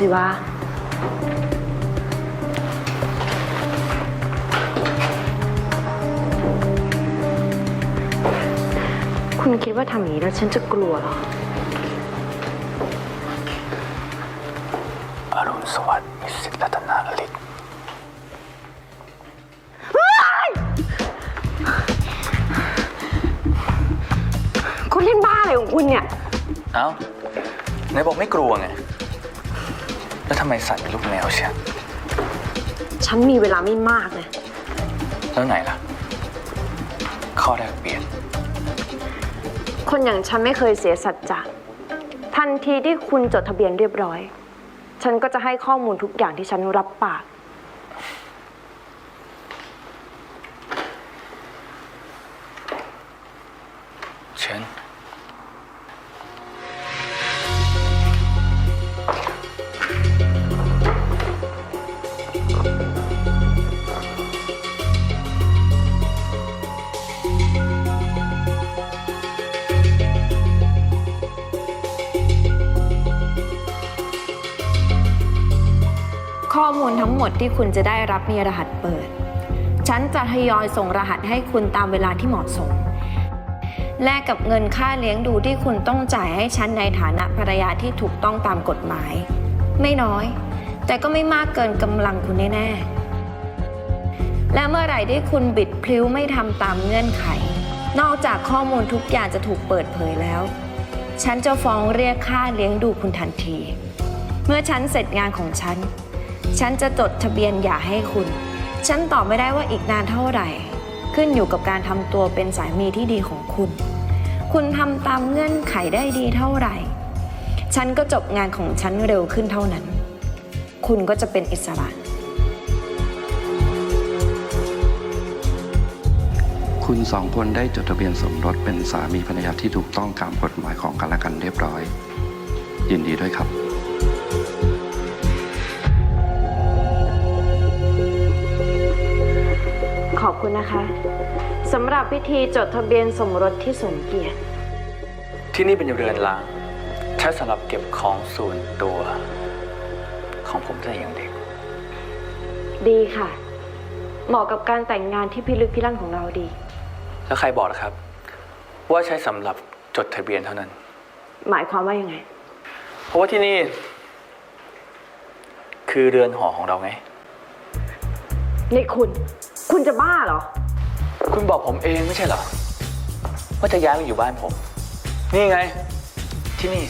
สิวะ คุณคิดว่าทำอย่างนี้แล้วฉันจะกลัวเหรอ อรุณสวัสดิ์มิสิทธิ์รัตนาอลิศคุณเล่นบ้าอะไรของคุณเนี่ย เอ้าไหนบอกไม่กลัวไง แล้วทำไมสั่นเป็นลูกแมวเชียวฉันมีเวลาไม่มากนะแล้วไหนล่ะ ข้อแรกเปลี่ยน คนอย่างฉันไม่เคยเสียสัจจะทันทีที่คุณจดทะเบียนเรียบร้อย ฉันก็จะให้ข้อมูลทุกอย่างที่ฉันรับปาก เชิญ มูลทั้งหมดที่คุณจะได้รับมีรหัสเปิด ฉันจะทยอยส่งรหัสให้คุณตามเวลาที่เหมาะสม แลกกับเงินค่าเลี้ยงดูที่คุณต้องจ่ายให้ฉันในฐานะภรรยาที่ถูกต้องตามกฎหมาย ไม่น้อย แต่ก็ไม่มากเกินกำลังคุณแน่ๆ และเมื่อไหร่ที่คุณบิดพลิ้วไม่ทำตามเงื่อนไข นอกจากข้อมูลทุกอย่างจะถูกเปิดเผยแล้ว ฉันจะฟ้องเรียกค่าเลี้ยงดูคุณทันที เมื่อฉันเสร็จงานของฉัน ฉันจะจดทะเบียนหย่าให้คุณ ฉันตอบไม่ได้ว่าอีกนานเท่าไหร่ ขึ้นอยู่กับการทำตัวเป็นสามีที่ดีของคุณ คุณทำตามเงื่อนไขได้ดีเท่าไหร่ ฉันก็จบงานของฉันเร็วขึ้นเท่านั้น คุณก็จะเป็นอิสระ คุณสองคนได้จดทะเบียนสมรสเป็นสามีภรรยาที่ถูกต้องตามกฎหมายของกันและกันเรียบร้อย ยินดีด้วยครับ ขอบคุณนะคะสำหรับพิธีจดทะเบียนสมรสที่สมเกียรติ ที่นี่เป็นเรือนร้างใช้สำหรับเก็บของส่วนตัว ของผมตั้งแต่ยังเด็ก ดีค่ะ เหมาะกับการแต่งงานที่พิลึกพิลั่นของเราดี แล้วใครบอกล่ะครับ ว่าใช้สำหรับจดทะเบียนเท่านั้น หมายความว่ายังไง เพราะว่าที่นี่ คือเรือนหอของเราไง นี่คุณ คุณจะบ้าเหรอ คุณบอกผมเองไม่ใช่เหรอ ว่าจะย้ายมาอยู่บ้านผม นี่ไง ที่นี่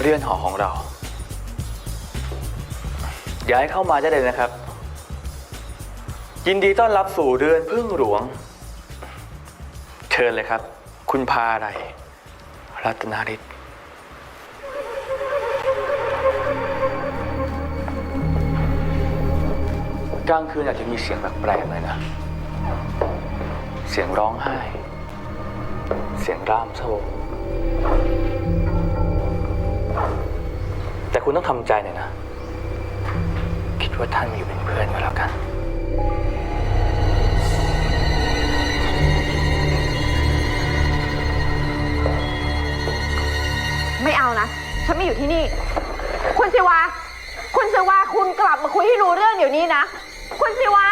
เรือนหอของเรา ย้ายเข้ามาได้เลยนะครับ ยินดีต้อนรับสู่เรือนพึ่งหลวง เชิญเลยครับ คุณพาอะไรรัตนาริศ กลางคืนอาจจะมีเสียงแปลกๆเลยนะ เสียงร้องไห้ เสียงร่ามโซ่แต่คุณต้องทำใจหน่อยนะ คิดว่าท่านมาอยู่เป็นเพื่อนก็แล้วกัน ไม่เอานะ ฉันไม่อยู่ที่นี่ คุณสิวา คุณสิวา คุณกลับมาคุยให้รู้เรื่องเดี๋ยวนี้นะ คุณสิวา